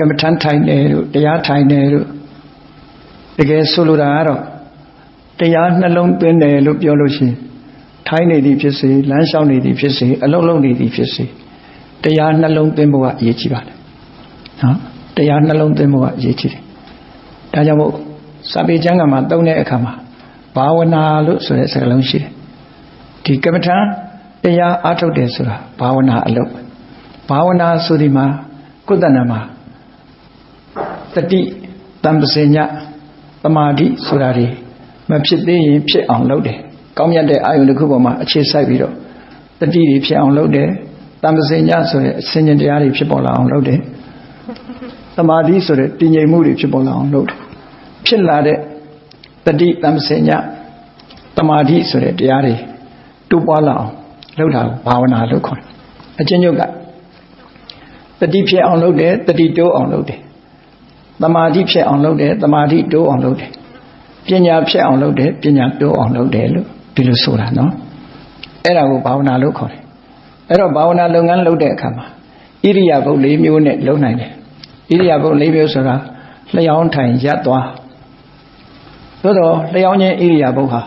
ကမ္မထန်ထိုင်တယ်တို့တရားထိုင်တယ်တို့တကယ်ဆိုလိုတာကတော့တရားနှလုံးသွင်းတယ်လို့ပြောလို့ရှိရင်ထိုင်နေသည်ဖြစ်စေလမ်းလျှောက်နေသည်ဖြစ်စေအလုံးလုံးနေသည်ဖြစ်စေတရားနှလုံးသွင်းဖို့ကအရေးကြီးပါတယ်နော်တရားနှလုံးသွင်းဖို့ကအရေးကြီးတယ်ဒါကြောင့်မို့စာပေကျမ်းကမှာသုံးတဲ့အခါမှာဘာဝနာလို့ဆိုတဲ့စကားလုံးရှိတယ်ဒီကမ္မထံတရားအားထုတ်တယ်ဆိုတာဘာဝနာအလုပ်ဘာဝနာဆိုဒီမှာကုသနာမှာ တတိတံပစညသမာဓိဆိုတာတွေမဖြစ်သေးရင်ဖြစ်အောင်လုပ်တယ်ကောင်းမြတ်တဲ့အာယုန်တစ်ခုပေါ်မှာအခြေစိုက်ပြီးတော့တတိတွေဖြစ်အောင်လုပ်တယ်တံပစညဆိုတဲ့အစဉ်ဉ္တရားတွေဖြစ်ပေါ်လာအောင်လုပ်တယ်သမာဓိဆိုတဲ့တည်ငြိမ်မှုတွေဖြစ်ပေါ်လာအောင်လုပ်တယ်ဖြစ်လာတဲ့တတိတမ္ပစညတမာတိဆိုတဲ့တရားတွေတူပွားလာအောင်လုပ်တာကိုဘာဝနာလို့ခေါ်တယ်အချင်းချုပ်ကတတိဖြစ်အောင်လုပ်တယ်တတိတိုးအောင်လုပ်တယ် တမာတိဖြစ်အောင်လုပ်တယ်တမာတိတိုးအောင်လုပ်တယ်ပညာဖြစ်အောင်လုပ်တယ်ပညာတိုးအောင်လုပ်တယ်လို့ဒီလိုဆိုတာနော်အဲ့ဒါကိုဘာဝနာလို့ခေါ်တယ်အဲ့တော့ဘာဝနာလုပ်ငန်းလုပ်တဲ့အခါမှာဣရိယာပုတ်၄မျိုးနဲ့လုပ်နိုင်တယ်ဣရိယာပုတ်၄မျိုးဆိုတာလျှောင်းထိုင်ရပ်သွားသို့တော့လျှောင်းခြင်းဣရိယာပုတ်ဟာ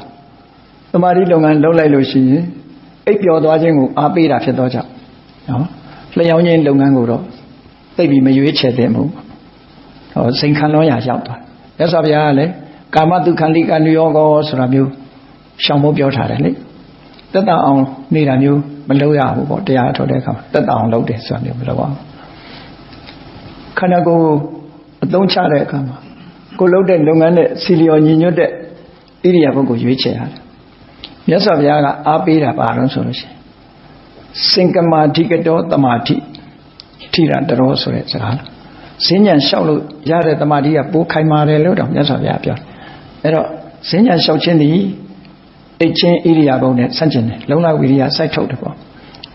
သမာဓိလုပ်ငန်းလုပ်လိုက်လို့ရှိရင်အိပ်ပျော်သွားခြင်းကိုအားပေးတာဖြစ်သောကြောင့်နော်လျှောင်းခြင်းလုပ်ငန်းကိုတော့သိပြီးမရွေးချယ်သင့်ဘူး ဟောစိန်ခံလွန်ရာရောက်သွားမြတ်စွာဘုရားကလည်းကာမတုခန္တိကနိယောကောဆိုတာမျိုးရှောင်ဖို့ပြောထားတယ်လေတက်တအောင်နေတာမျိုးမလုပ်ရဘူးပေါ့တရားထုတ်တဲ့အခါမှာတက်တအောင်လုပ်တယ်ဆိုတာမျိုးမလုပ်အောင်ခန္ဓာကိုယ်အသုံးချတဲ့အခါမှာကိုလုပ်တဲ့လုပ်ငန်းနဲ့စီလျော်ညီညွတ်တဲ့ဣရိယာပုဂ္ဂိုလ်ရွေးချယ်ရတယ်မြတ်စွာဘုရားကအားပေးတာပါတော့ဆိုလို့ရှိရင်စင်ကမာဓိကတောတမာတိထိရတရောဆိုတဲ့စကား ဈဉ္ဉံလျှောက်လို့ရတဲ့တမာတိကပိုးခိုင်မာတယ်လို့တော့မြတ်စွာဘုရားပြောအဲ့တော့ဈဉ္ဉံလျှောက်ခြင်းဒီအိတ်ချင်းဣရိယာပုနဲ့ဆန့်ကျင်တယ်လုံလဝိရိယစိုက်ထုတ်တယ်ပေါ့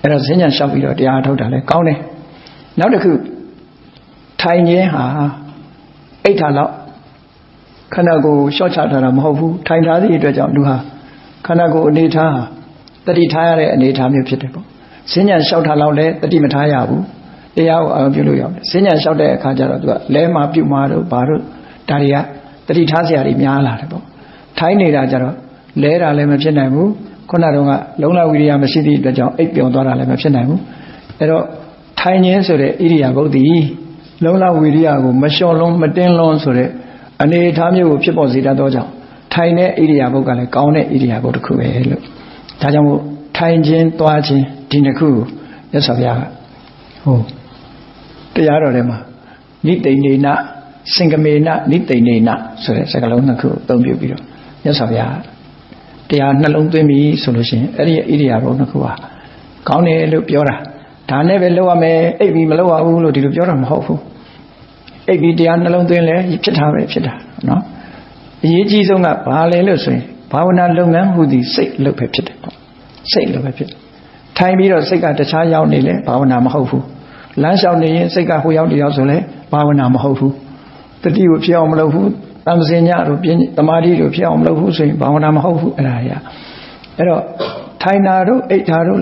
အဲ့တော့ဈဉ္ဉံလျှောက်ပြီးတော့တရားထုတ်တာလဲကောင်းတယ်နောက်တစ်ခုထိုင်ခြင်းဟာအိတ်ထာလောက်ခန္ဓာကိုယ်ရှော့ချထားတာမဟုတ်ဘူးထိုင်ထားသည့်အတွက်ကြောင့်လူဟာခန္ဓာကိုယ်အနေထားဟာတတိထားရတဲ့အနေထားမျိုးဖြစ်တယ်ပေါ့ဈဉ္ဉံလျှောက်ထားလောက်လဲတတိမထားရဘူး တရားကိုအာရုံပြုလို့ရတယ်ဈဉ္ဉံလျှောက်တဲ့အခါကျတော့သူကလဲမှာပြုမှာတို့ဘာတို့ဒါတွေကတတိထားစရာတွေများလာတယ်ပေါ့ထိုင်းနေတာကျတော့လဲတာလည်းမဖြစ်နိုင်ဘူးခုနတုန်းကလုံလဝိရိယမရှိသည့်အတွက်ကြောင့်အိပ်ပျော်သွားတာလည်းမဖြစ်နိုင်ဘူးအဲ့တော့ထိုင်ခြင်းဆိုတဲ့ဣရိယာပုတ်တိလုံလဝိရိယကိုမလျှော်လုံးမတင်းလုံးဆိုတဲ့အနေအထားမျိုးကိုဖြစ်ပေါ်စေတတ်သောကြောင့်ထိုင်တဲ့ဣရိယာပုတ်ကလည်းကောင်းတဲ့ဣရိယာပုတ်တစ်ခုပဲလို့ဒါကြောင့်မို့ထိုင်ခြင်းသွားခြင်းဒီနှစ်ခုကိုမြတ်စွာဘုရားကဟိုတ ရားတော်ထဲမှာနိတိန်နေနစင်ကမေနနိတိန်နေနဆိုတဲ့စကားလုံးနှစ်ခုအသုံးပြုပြီးတော့မြတ်စွာဘုရားတရားနှလုံးသွင်းပြီဆိုလို့ရှိရင်အဲ့ဒီဣရိယာပုတ်နှစ်ခုဟာကောင်းတယ်လို့ပြောတာဒါနဲ့ပဲလုပ်ရမယ်အိပ်ပြီးမလုပ်ရဘူးလို့ဒီလိုပြောတာမဟုတ်ဘူးအိပ်ပြီးတရားနှလုံးသွင်းလဲဖြစ်တာပဲဖြစ်တာနော်အရေးကြီးဆုံးကဘာလဲလို့ဆိုရင်ဘာဝနာလုပ်ငန်းဟူသည်စိတ်လုပ်ပဲဖြစ်တယ်ပေါ့စိတ်လုပ်ပဲဖြစ်ထိုင်ပြီးတော့စိတ်ကတခြားရောက်နေလဲဘာဝနာမဟုတ်ဘူး လမ်းလျှောက်နေရင်စိတ်ကဟိုရောက်တရောက်ဆိုလဲဘာဝနာမဟုတ်ဘူးတတိကိုဖြစ်အောင်မလုပ်ဘူးတမစင်ညတို့ပြင်းတမာတိတို့ဖြစ်အောင်မလုပ်ဘူးဆိုရင်ဘာဝနာမဟုတ်ဘူးအဲ့ဒါတွေကအဲ့တော့ထိုင်တာတို့အိတ်တာတို့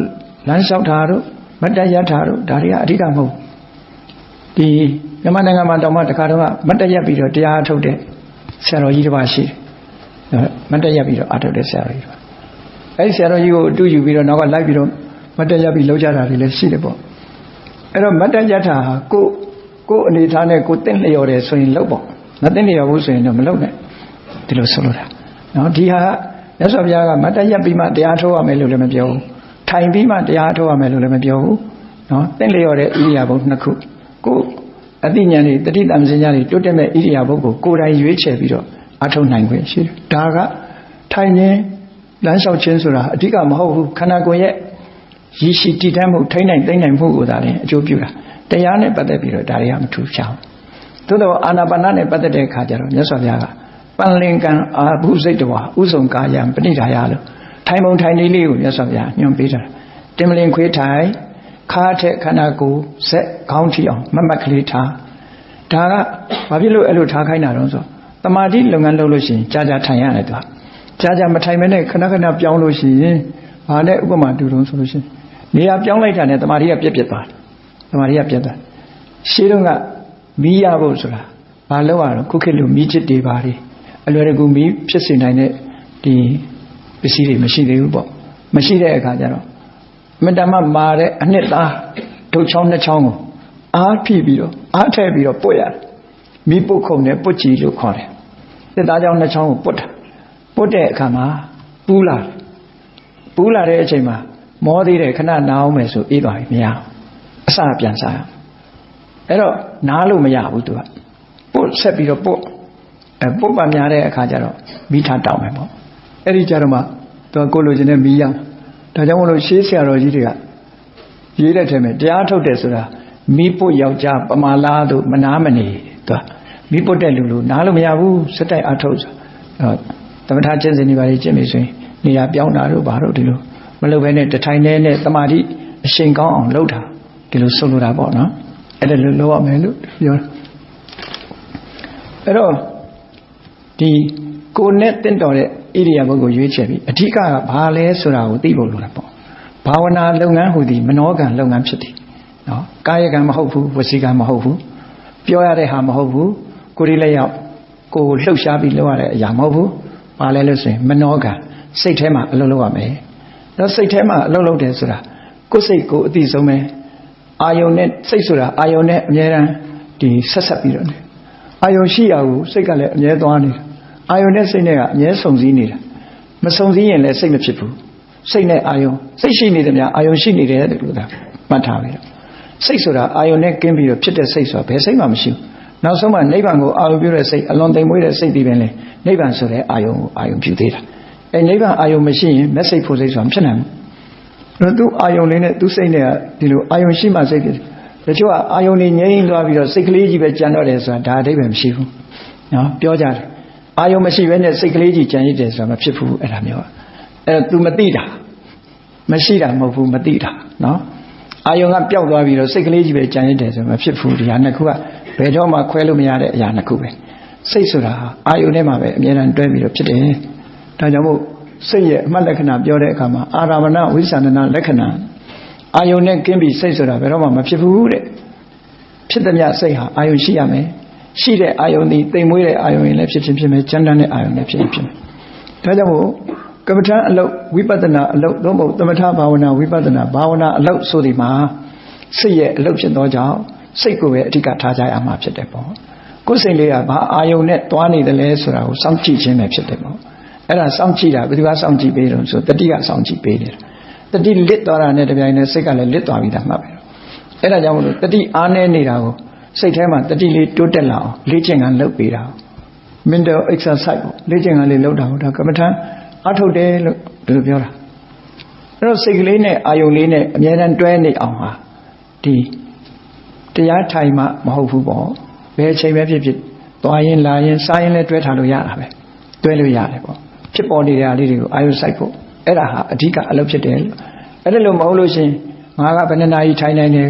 လမ်းလျှောက်တာတို့မတ္တယထာတို့ဒါတွေကအဓိကမဟုတ်ဒီမြန်မာနိုင်ငံမှာတောင်မှတခါတော့မတ္တယပြီးတော့တရားထုတ်တဲ့ဆရာတော်ကြီးတစ်ပါးရှိတယ်မတ္တယပြီးတော့အထုတ်တဲ့ဆရာတော်ကြီးတစ်ပါးအဲဒီဆရာတော်ကြီးကိုအတူယူပြီးတော့နောက်ကလိုက်ပြီးတော့မတ္တယပြီးလောက်ကြတာတွေလည်းရှိတယ်ပေါ့ အဲ့တော့မတ္တယထာဟာကိုကိုအနေထားနဲ့ကိုတင့်လျော်တယ်ဆိုရင်လောက်ပေါ့မတင့်လျော်ဘူးဆိုရင်တော့မလုပ်နဲ့ဒီလိုဆိုလိုတာနော်ဒီဟာမြတ်စွာဘုရားကမတ္တယပြီးမှတရားထုတ်ရမယ်လို့လည်းမပြောဘူးထိုင်ပြီးမှတရားထုတ်ရမယ်လို့လည်းမပြောဘူးနော်တင့်လျော်တဲ့ဣရိယာပုနှစ်ခုကိုအတိညာဏ်တွေတတိတမစင်ညာတွေတွတ်တက်မဲ့ဣရိယာပုကိုကိုယ်တိုင်ရွေးချယ်ပြီးတော့အထုတ်နိုင်ခွင့်ရှိတယ်ဒါကထိုင်ခြင်းလမ်းလျှောက်ခြင်းဆိုတာအဓိကမဟုတ်ဘူးခန္ဓာကိုယ်ရဲ့ ရည်ရှိတည်တတ်မှုထိနိုင်သိမ့်နိုင်မှုကိုသာလည်းအကျိုးပြုတာတရားနဲ့ပတ်သက်ပြီးတော့ဒါတွေကမထူးခြားဘူးသို့တော့အာနာပါနနဲ့ပတ်သက်တဲ့အခါကျတော့မြတ်စွာဘုရားကပန်လင်ကံအာဘုစိတ်တော်ဥဆုံးကာယံပဏိဒါယလို့ထိုင်ပုံထိုင်နေလေးကိုမြတ်စွာဘုရားညွှန်ပေးတာတင်မလင်ခွေးထိုင်ခါထက်ခန္ဓာကိုယ်စက်ခေါင်းထီအောင်မမတ်ကလေးထားဒါကဘာဖြစ်လို့အဲ့လိုထားခိုင်းတာတော့ဆိုတမာတိလုပ်ငန်းလုပ်လို့ရှိရင်ကြာကြာထိုင်ရတယ်သူကကြာကြာမထိုင်မဲနဲ့ခဏခဏပြောင်းလို့ရှိရင်ဘာနဲ့ဥပမာတူတုံးဆိုလို့ရှိရင် နေရာပြောင်းလိုက်တာနဲ့တမာတိကပြက်ပြက်သွားတယ်တမာတိကပြက်သွားရှင်းတော့ကမီးရဖို့ဆိုတာဘာလို့ရတော့ခုခေတ်လိုမီးချစ်တွေပါလေအလွယ်တကူမီးဖြစ်စေနိုင်တဲ့ဒီပစ္စည်းတွေမရှိသေးဘူးပေါ့မရှိတဲ့အခါကျတော့မတမမာတဲ့အနှစ်သားထုတ်ချောင်းနှစ်ချောင်းကိုအားဖိပြီးတော့အားထည့်ပြီးတော့ပုတ်ရတယ်မီးပုတ်ခုံနဲ့ပုတ်ကြည်လို့ခေါ်တယ်စစ်သားချောင်းနှစ်ချောင်းကိုပုတ်တာပုတ်တဲ့အခါမှာပူးလာတယ်ပူးလာတဲ့အချိန်မှာ မောသေးတယ်ခဏနားအောင်မယ်ဆိုအေးသွားပြီမရဘူးအစပြန်စားရအောင်အဲ့တော့နားလို့မရဘူးသူကပုတ်ဆက်ပြီးတော့ပုတ်အဲပုတ်ပါများတဲ့အခါကျတော့မိထားတောင်းမယ်ပေါ့အဲ့ဒီကြတော့မှသူကကိုလိုချင်တဲ့မိရဒါကြောင့်မလို့ရှေးဆရာတော်ကြီးတွေကရေးတဲ့ထဲမှာတရားထုတ်တယ်ဆိုတာမိပုတ်ယောက်ျားပမာလားတို့မနာမနေသူကမိပုတ်တဲ့လူလူနားလို့မရဘူးစက်တိုက်အထုတ်ဆိုအဲ့သမထကျင့်စဉ်တွေပါလေကျင့်ပြီဆိုရင်နေရာပြောင်းတာတို့ဘာတို့ဒီလို မလုပ်ဘဲနဲ့တထိုင်နဲ့နဲ့တမာတိအရှင်ကောင်းအောင်လုပ်တာဒီလိုဆိုလိုတာပေါ့နော်အဲ့ဒါလိုလုပ်ရမယ်လို့ပြောအဲ့တော့ဒီကိုနဲ့တင့်တော်တဲ့ဣရိယာပုဂ္ဂိုလ်ရွေးချယ်ပြီးအဓိကကဘာလဲဆိုတာကိုသိဖို့လိုတာပေါ့ဘာဝနာလုပ်ငန်းဟူသည်မနောကံလုပ်ငန်းဖြစ်သည်နော်ကာယကံမဟုတ်ဘူးဝစီကံမဟုတ်ဘူးပြောရတဲ့ဟာမဟုတ်ဘူးကိုယ်လေးလက်ရောက်ကိုယ်လှုပ်ရှားပြီးလုပ်ရတဲ့အရာမဟုတ်ဘူးဘာလဲလို့ဆိုရင်မနောကံစိတ်ထဲမှာအလုပ်လုပ်ရမယ် တော့စိတ်ထဲမှာအလုပ်လုပ်တယ်ဆိုတာကိုယ်စိတ်ကိုအတိဆုံးပဲအာယုံနဲ့စိတ်ဆိုတာအာယုံနဲ့အများရန်ဒီဆက်ဆက်ပြီးတော့နေအာယုံရှိရကိုစိတ်ကလည်းအမြဲသွားနေတာအာယုံနဲ့စိတ်နဲ့ကအမြဲဆုံစည်းနေတာမဆုံစည်းရင်လည်းစိတ်မဖြစ်ဘူးစိတ်နဲ့အာယုံစိတ်ရှိနေတယ်များအာယုံရှိနေတယ်လို့သာမှတ်ထားပြီတော့စိတ်ဆိုတာအာယုံနဲ့ကင်းပြီးတော့ဖြစ်တဲ့စိတ်ဆိုတာဘယ်စိတ်မှမရှိဘူးနောက်ဆုံးမှနိဗ္ဗာန်ကိုအာရုံပြုတဲ့စိတ်အလွန်သိမ်မွေးတဲ့စိတ်ဒီပင်လေနိဗ္ဗာန်ဆိုတဲ့အာယုံကိုအာယုံပြုသေးတာ အဲနိဗ္ဗာန်အာယုံမရှိရင်မက်စိတ်ဖို့စိတ်ဆိုတာဖြစ်နိုင်ဘူးတော့သူအာယုံလေးနဲ့သူစိတ်နဲ့ကဒီလိုအာယုံရှိမှစိတ်ဖြစ်တချို့ကအာယုံနေငြိမ်းသွားပြီးတော့စိတ်ကလေးကြီးပဲကြံတော့တယ်ဆိုတာဒါအဓိပ္ပာယ်မရှိဘူးနော်ပြောကြတယ်အာယုံမရှိဘဲနဲ့စိတ်ကလေးကြီးကြံရစ်တယ်ဆိုတာမဖြစ်ဘူးအဲ့ဒါမျိုးအဲ့တော့ तू မသိတာမရှိတာမဟုတ်ဘူးမသိတာနော်အာယုံကပျောက်သွားပြီးတော့စိတ်ကလေးကြီးပဲကြံရစ်တယ်ဆိုမဖြစ်ဘူးဒီဟာနှစ်ခုကဘယ်တော့မှခွဲလို့မရတဲ့အရာနှစ်ခုပဲစိတ်ဆိုတာအာယုံထဲမှာပဲအမြဲတမ်းတွဲပြီးတော့ဖြစ်တယ် ဒါကြောင့်မို့စိတ်ရဲ့အမှတ်လက္ခဏာပြောတဲ့အခါမှာအာရမဏဝိသန္ဒနာလက္ခဏာအာယုံနဲ့ကင်းပြီးစိတ်ဆိုတာဘယ်တော့မှမဖြစ်ဘူးတဲ့ဖြစ်သည်မြစိတ်ဟာအာယုံရှိရမယ်ရှိတဲ့အာယုံဒီတိမ်မွေးတဲ့အာယုံရင်လည်းဖြစ်ချင်းဖြစ်မယ်ကျမ်းတမ်းတဲ့အာယုံလည်းဖြစ်ဖြစ်မယ်ဒါကြောင့်မို့ကမ္မထာအလုပ်ဝိပဿနာအလုပ်သို့မဟုတ်သမထဘာဝနာဝိပဿနာဘာဝနာအလုပ်ဆိုဒီမှာစိတ်ရဲ့အလုပ်ဖြစ်သောကြောင့်စိတ်ကိုပဲအဓိကထားကြရမှာဖြစ်တယ်ပေါ့ကိုယ်စိတ်လေးကဘာအာယုံနဲ့တွားနေတယ်လဲဆိုတာကိုစောင့်ကြည့်ခြင်းပဲဖြစ်တယ်ပေါ့ အဲ့ဒါစောင့်ကြည့်တာဘယ်သူကစောင့်ကြည့်ပေးတော့ဆိုတတိကစောင့်ကြည့်ပေးနေတာတတိလစ်သွားတာနဲ့တပြိုင်နက်စိတ်ကလည်းလစ်သွားပြီးသားမှတ်ပဲအဲ့ဒါကြောင့်မလို့တတိအားနေနေတာကိုစိတ်ထဲမှာတတိလေးတိုးတက်လာအောင်လေ့ကျင့်ခန်းလုပ်ပေးတာ mental exercise ပေါ့လေ့ကျင့်ခန်းလေးလုပ်တာဟုတ်ဒါကမ္မထာအထုတ်တယ်လို့ဒီလိုပြောတာအဲ့တော့စိတ်ကလေးနဲ့အာယုံလေးနဲ့အမြဲတမ်းတွဲနေအောင်ဟာဒီတရားထိုင်မှမဟုတ်ဘူးပေါ့ဘယ်အချိန်ပဲဖြစ်ဖြစ်သွားရင်လာရင်စားရင်လည်းတွဲထားလို့ရတာပဲတွဲလို့ရတယ်ပေါ့ ဖြစ်ပေါ်နေတဲ့အားလေးတွေကိုအာယုစိုက်ဖို့အဲ့ဒါဟာအဓိကအလုပ်ဖြစ်တယ်လို့အဲ့ဒါလို့မဟုတ်လို့ရှင်ငါကဘယ်နှနာရီထိုင်နိုင်တယ်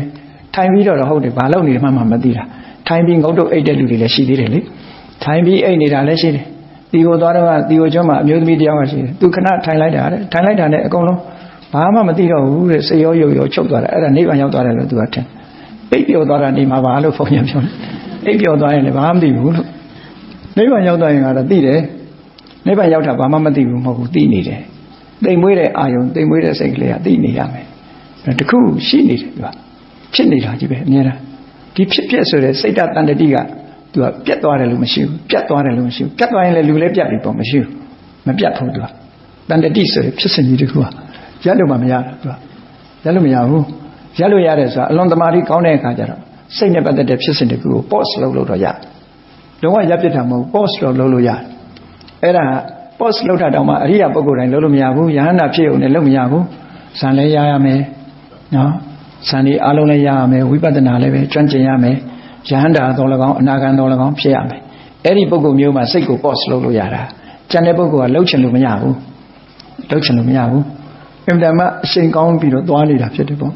ထိုင်ပြီးတော့ဟုတ်တယ်ဘာလို့နေမှမှမသိတာထိုင်ပြီးငုတ်တုတ်အိတ်တဲ့လူတွေလည်းရှိသေးတယ်လေထိုင်ပြီးအိတ်နေတာလည်းရှိတယ်တီကိုသွားတော့ကတီကိုကျွမ်းမှာအမျိုးသမီးတယောက်ကရှိတယ်သူခဏထိုင်လိုက်တာတဲ့ထိုင်လိုက်တာနဲ့အကုန်လုံးဘာမှမသိတော့ဘူးတဲ့စေရောယုတ်ရောချုပ်သွားတာအဲ့ဒါနိဗ္ဗာန်ရောက်သွားတယ်လို့သူကထင်အိပ်ပျော်သွားတာနေမှာပါလို့ဘုန်းကြီးပြောတယ်အိပ်ပျော်သွားရင်လည်းဘာမှမသိဘူးလို့နိဗ္ဗာန်ရောက်သွားရင်ကတော့သိတယ် နိဗ္ဗာန်ရောက်တာဘာမှမသိဘူးမဟုတ်ဘူးသိနေတယ်တိမ်မွေးတဲ့အာယုံတိမ်မွေးတဲ့စိတ်ကလေးကသိနေရမယ်တခုရှိနေတယ်သူကဖြစ်နေတာကြီးပဲအများအားဒီဖြစ်ဖြစ်ဆိုတဲ့စိတ်တတန်တတိကသူကပြတ်သွားတယ်လို့မရှိဘူးပြတ်သွားတယ်လို့မရှိဘူးပြတ်သွားရင်လည်းလူလည်းပြတ်ပြီပေါ့မရှိဘူးမပြတ်ဘူးသူကတန်တတိဆိုတဲ့ဖြစ်စဉ်ကြီးတခုကရက်လို့မှမရတာသူကရက်လို့မရဘူးရက်လို့ရတယ်ဆိုတာအလွန်တမာတိကောင်းတဲ့အခါကျတော့စိတ်နဲ့ပတ်သက်တဲ့ဖြစ်စဉ်တခုကို pause လုပ်လို့တော့ရလုံးဝရပ်ပြစ်တာမဟုတ် pause လုပ်လို့လို့ရတယ် အဲ့ဒါ pause လုပ်တာတောင်မှအရိယာပုဂ္ဂိုလ်တိုင်းလုပ်လို့မရဘူးယဟန္တာဖြစ်ုံနဲ့လုပ်မရဘူးဇန်လည်းရရမယ်နော်ဇန်ဒီအလုံးလည်းရရမယ်ဝိပဿနာလည်းပဲကျွမ်းကျင်ရမယ်ယဟန္တာတော်၎င်းအနာဂံတော်၎င်းဖြစ်ရမယ်အဲ့ဒီပုဂ္ဂိုလ်မျိုးမှာစိတ်ကို pause လုပ်လို့ရတာကျန်တဲ့ပုဂ္ဂိုလ်ကလှုပ်ချင်လို့မရဘူးလှုပ်ချင်လို့မရဘူးအင်တမအချိန်ကောင်းပြီးတော့သွားနေတာဖြစ်တယ်ပေါ့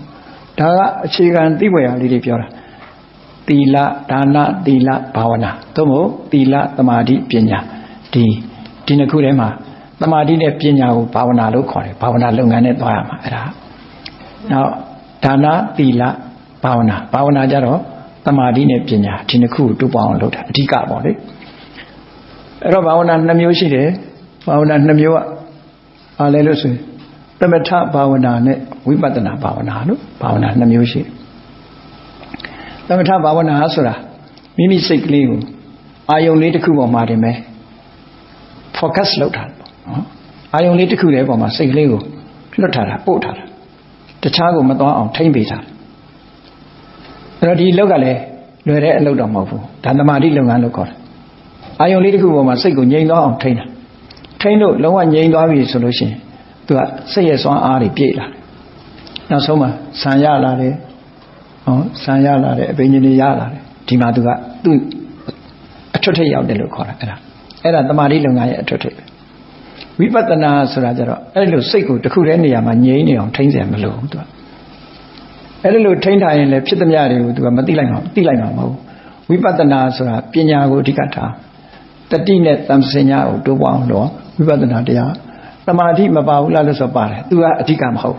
ဒါကအခြေခံသိဝေရလေးတွေပြောတာသီလဒါနသီလဘာဝနာသို့မဟုတ်သီလသမာဓိပညာဒီ ဒီနှစ်ခုထဲမှာသမာဓိနဲ့ပညာကိုဘာဝနာလို့ခေါ်တယ်ဘာဝနာလုပ်ငန်းနဲ့သွားရမှာအဲ့ဒါနောက်ဒါနသီလဘာဝနာဘာဝနာကြတော့တမာတိနဲ့ပညာဒီနှစ်ခုကိုတူပေါင်းအောင်လုပ်တာအဓိကပေါ့လေအဲ့တော့ဘာဝနာနှစ်မျိုးရှိတယ်ဘာဝနာနှစ်မျိုးကဘာလဲလို့ဆိုရင်သမထဘာဝနာနဲ့ဝိပဿနာဘာဝနာလို့ဘာဝနာနှစ်မျိုးရှိတယ်သမထဘာဝနာဆိုတာမိမိစိတ်ကလေးကိုအာယုံလေးတစ်ခုပေါ်မှာတင်မယ် focus လုပ်တာပေါ့နော်အာယုံလေးတစ်ခုတည်းပေါ်မှာစိတ်ကလေးကိုလွတ်ထားတာပို့ထားတာတခြားကိုမသွားအောင်ထိမ့်ပေးထားတယ်အဲ့တော့ဒီလောက်ကလည်းလွယ်တဲ့အလုပ်တော့မဟုတ်ဘူးဒါသမာဓိလုပ်ငန်းလို့ခေါ်တယ်အာယုံလေးတစ်ခုပေါ်မှာစိတ်ကိုငြိမ်သွားအောင်ထိမ့်တာထိမ့်လို့လုံးဝငြိမ်သွားပြီဆိုလို့ရှိရင်သူကစိတ်ရဲ့စွမ်းအားတွေပြည့်လာတယ်နောက်ဆုံးမှာဆံရလာတယ်ဟောဆံရလာတယ်အပင်ကြီးတွေရလာတယ်ဒီမှာသူကသူ့အထွတ်ထိပ်ရောက်တယ်လို့ခေါ်တာအဲ့ဒါ အဲ့ဒါတမာတိလုပ်ငန်းရဲ့အထွတ်ထိပ်ပဲဝိပဿနာဆိုတာကြတော့အဲ့လိုစိတ်ကိုတစ်ခုတည်းနေရာမှာငြိမ်နေအောင်ထိမ့်စရာမလိုဘူးသူကအဲ့လိုထိမ့်ထားရင်လည်းဖြစ်သမျှတွေကိုသူကမသိလိုက်မှာသိလိုက်မှာမဟုတ်ဘူးဝိပဿနာဆိုတာပညာကိုအဓိကထားတတိနဲ့တမ္ပစညာကိုတိုးပွားအောင်လို့ဝိပဿနာတရားတမာတိမပါဘူးလားလို့ဆိုပါတယ်သူကအဓိကမဟုတ်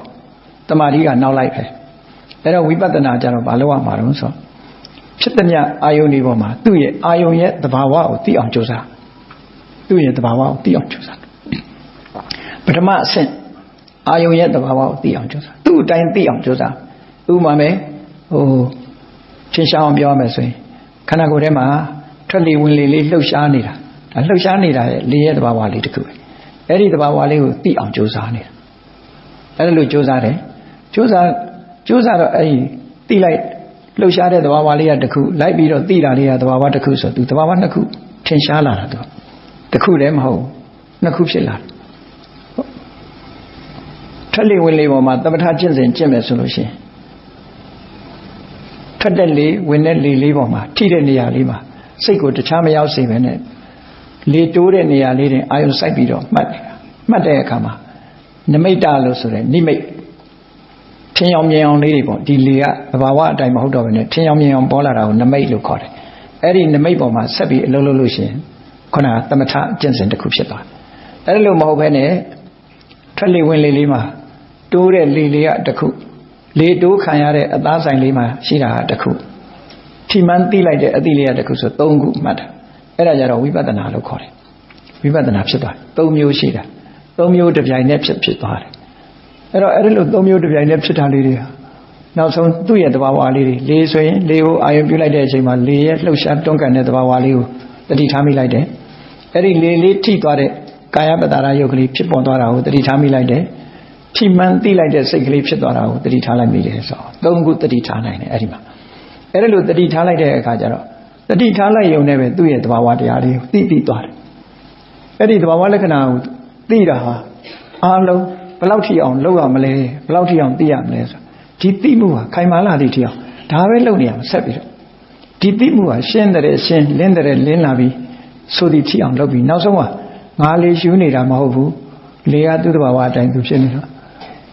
တမာတိကနောက်လိုက်ပဲအဲ့တော့ဝိပဿနာကြတော့ဘာလို့ရမှာတော့ဆိုဖြစ်သမျှအာယုန်ဒီပေါ်မှာသူ့ရဲ့အာယုန်ရဲ့သဘာဝကိုသိအောင်ကြိုးစား သူ့ရဲ့သဘာဝကိုသိအောင်ကြိုးစားပထမအဆင့်အာယုံရဲ့သဘာဝကိုသိအောင်ကြိုးစားသူ့အတိုင်းသိအောင်ကြိုးစားဥပမာမယ်ဟိုထင်ရှားအောင်ပြောရမယ်ဆိုရင်ခန္ဓာကိုယ်ထဲမှာထွက်လေဝင်လေလေးလှုပ်ရှားနေတာဒါလှုပ်ရှားနေတာရဲ့လေရဲ့သဘာဝလေးတစ်ခုပဲအဲ့ဒီသဘာဝလေးကိုသိအောင်ကြိုးစားနေတာအဲ့ဒါလို့ကြိုးစားတယ်ကြိုးစားကြိုးစားတော့အဲ့ဒီသိလိုက်လှုပ်ရှားတဲ့သဘာဝလေးကတစ်ခုလိုက်ပြီးတော့သိတာလေးကသဘာဝတစ်ခုဆိုသူသဘာဝနှစ်ခုထင်ရှားလာတာသူ တစ်ခုတည်းမဟုတ်နှစ်ခုဖြစ်လာတယ်ထက်လေဝင်လေပေါ်မှာတပ္ပထကျင့်စဉ်ကျင့်မယ်ဆိုလို့ရှိရင်ထက်တဲ့လေဝင်တဲ့လေလေးပေါ်မှာထိတဲ့နေရာလေးမှာစိတ်ကိုတခြားမရောက်စေပဲနဲ့လေတိုးတဲ့နေရာလေးတွေအာယုံစိုက်ပြီးတော့မှတ်နေတာမှတ်တဲ့အခါမှာနမိတ်တလို့ဆိုတဲ့နိမိတ်ထင်းအောင်မြင်အောင်လေးတွေပေါ့ဒီလေကသဘာဝအတိုင်းမဟုတ်တော့ဘဲနဲ့ထင်းအောင်မြင်အောင်ပေါ်လာတာကိုနမိတ်လို့ခေါ်တယ်အဲ့ဒီနမိတ်ပေါ်မှာဆက်ပြီးအလုပ်လုပ်လို့ရှိရင် ခုနကသမထကျင့်စဉ်တစ်ခုဖြစ်သွားတယ်အဲ့လိုမဟုတ်ဘဲနဲ့ထွက်လေဝင်လေလေးမှာတိုးတဲ့လေလေးကတစ်ခုလေတိုးခံရတဲ့အသားဆိုင်လေးမှာရှိတာကတစ်ခုထိမှန်းသိလိုက်တဲ့အသည့်လေးကတစ်ခုဆို၃ခုမှတ်တာအဲ့ဒါကြတော့ဝိပဿနာလို့ခေါ်တယ်ဝိပဿနာဖြစ်သွားတယ်၃မျိုးရှိတာ၃မျိုးတစ်ပြိုင်တည်းဖြစ်ဖြစ်သွားတယ်အဲ့တော့အဲ့ဒီလို၃မျိုးတစ်ပြိုင်တည်းဖြစ်တာလေးတွေဟာနောက်ဆုံးသူ့ရဲ့သဘာဝလေးတွေလေဆိုရင်လေကိုအာယုံပြုလိုက်တဲ့အချိန်မှာလေရဲ့လှုပ်ရှားတွန်းကန်တဲ့သဘာဝလေးကိုတတိထားမိလိုက်တယ် အဲ့ဒီလေလေးထိသွားတဲ့ကာယပတ္တာရယုတ်ကလေးဖြစ်ပေါ်သွားတာကိုတတိထားမိလိုက်တယ်ထိမှန်သိလိုက်တဲ့စိတ်ကလေးဖြစ်သွားတာကိုတတိထားလိုက်မိတယ်ဆိုတော့သုံးခုတတိထားနိုင်တယ်အဲ့ဒီမှာအဲ့ဒါလို့တတိထားလိုက်တဲ့အခါကျတော့တတိထားလိုက်ရုံနဲ့ပဲသူ့ရဲ့သဘာဝတရားလေးကိုသိပြီးသွားတယ်အဲ့ဒီသဘာဝလက္ခဏာကိုသိတာဟာအားလုံးဘယ်လောက်ထိအောင်လုပ်ရမလဲဘယ်လောက်ထိအောင်သိရမလဲဆိုဒီသိမှုဟာခိုင်မာလာသည့်ထိအောင်ဒါပဲလုပ်နေရမှာဆက်ပြီးတော့ဒီသိမှုဟာရှင်းတဲ့ရှင်းလင်းတဲ့လင်းလာပြီး ဆိုသည်ထိအောင်လုပ်ပြီးနောက်ဆုံးကငါလေးရှူနေတာမဟုတ်ဘူးလေကသူ့တဘာဝအတိုင်းသူဖြစ်နေတာ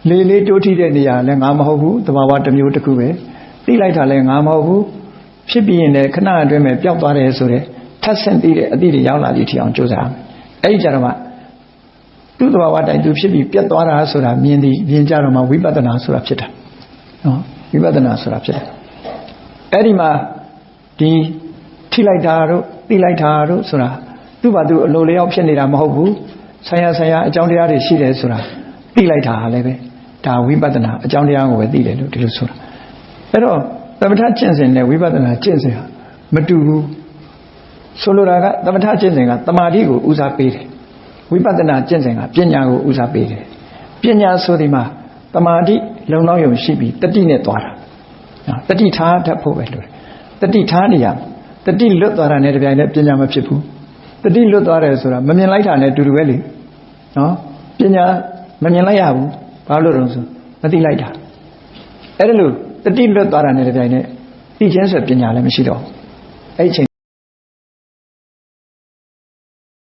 လေလေးတိုးထိတဲ့နေရာလည်းငါမဟုတ်ဘူးတဘာဝတစ်မျိုးတစ်ခုပဲသိလိုက်တာလည်းငါမဟုတ်ဘူးဖြစ်ပြီးရင်လည်းခဏအတွင်းမှာပျောက်သွားတယ်ဆိုတော့ထပ်ဆင့်သိတဲ့အသည့်တွေရောက်လာသည့်ထိအောင်ကြိုးစားမယ်အဲ့ဒီကြတော့မှသူ့တဘာဝတိုင်းသူဖြစ်ပြီးပြတ်သွားတာဆိုတာမြင်သည်မြင်ကြတော့မှဝိပဿနာဆိုတာဖြစ်တာနော်ဝိပဿနာဆိုတာဖြစ်တယ်အဲ့ဒီမှာဒီ ထိလိုက်တာတို့သိလိုက်တာတို့ဆိုတာသူ့ဘာသူအလိုလျောက်ဖြစ်နေတာမဟုတ်ဘူးဆရာဆရာအကြောင်းတရားတွေရှိတယ်ဆိုတာသိလိုက်တာလည်းပဲဒါဝိပဿနာအကြောင်းတရားကိုပဲသိတယ်လို့ဒီလိုဆိုတာအဲ့တော့သမထကျင့်စဉ်နဲ့ဝိပဿနာကျင့်စဉ်ဟာမတူဘူးဆိုလိုတာကသမထကျင့်စဉ်ကတမာတိကိုဦးစားပေးတယ်ဝိပဿနာကျင့်စဉ်ကပညာကိုဦးစားပေးတယ်ပညာဆိုဒီမှာတမာတိလုံလောက်ယုံရှိပြီးတတိနဲ့သွားတာနော်တတိထားတတ်ဖို့ပဲလို့တတိထားနေရ တတိလွတ်သွားတာနဲ့တပြိုင်တည်းပညာမဖြစ်ဘူးတတိလွတ်သွားတယ်ဆိုတာမမြင်လိုက်တာနဲ့တူတူပဲလေနော်ပညာမမြင်လိုက်ရဘူးဘာလို့လဲဆိုမသိလိုက်တာအဲ့ဒါလို့တတိလွတ်သွားတာနဲ့တပြိုင်တည်းသိချင်းဆိုပညာလည်းမရှိတော့အဲ့ဒီချိန်